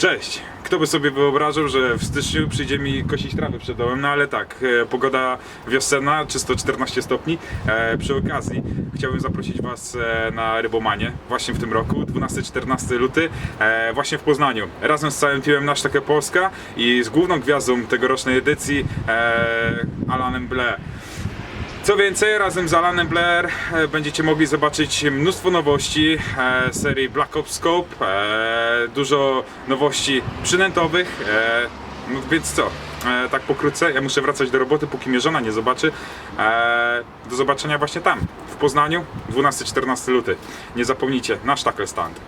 Cześć! Kto by sobie wyobrażał, że w styczniu przyjdzie mi kosić trawy przed domem, no ale tak, e, pogoda wiosenna, czy 114 stopni. E, przy okazji chciałbym zaprosić Was e, na Rybomanie właśnie w tym roku, 12-14 luty, właśnie w Poznaniu. Razem z całym teamem Nasz Taka Polska i z główną gwiazdą tegorocznej edycji, Alanem Ble. Co więcej, razem z Alanem Blair e, będziecie mogli zobaczyć mnóstwo nowości e, serii Black Ops Scope, e, dużo nowości przynętowych, no więc co, tak pokrótce, ja muszę wracać do roboty, póki mnie żona nie zobaczy. Do zobaczenia właśnie tam, w Poznaniu, 12-14 luty. Nie zapomnijcie, nasz tackle stand.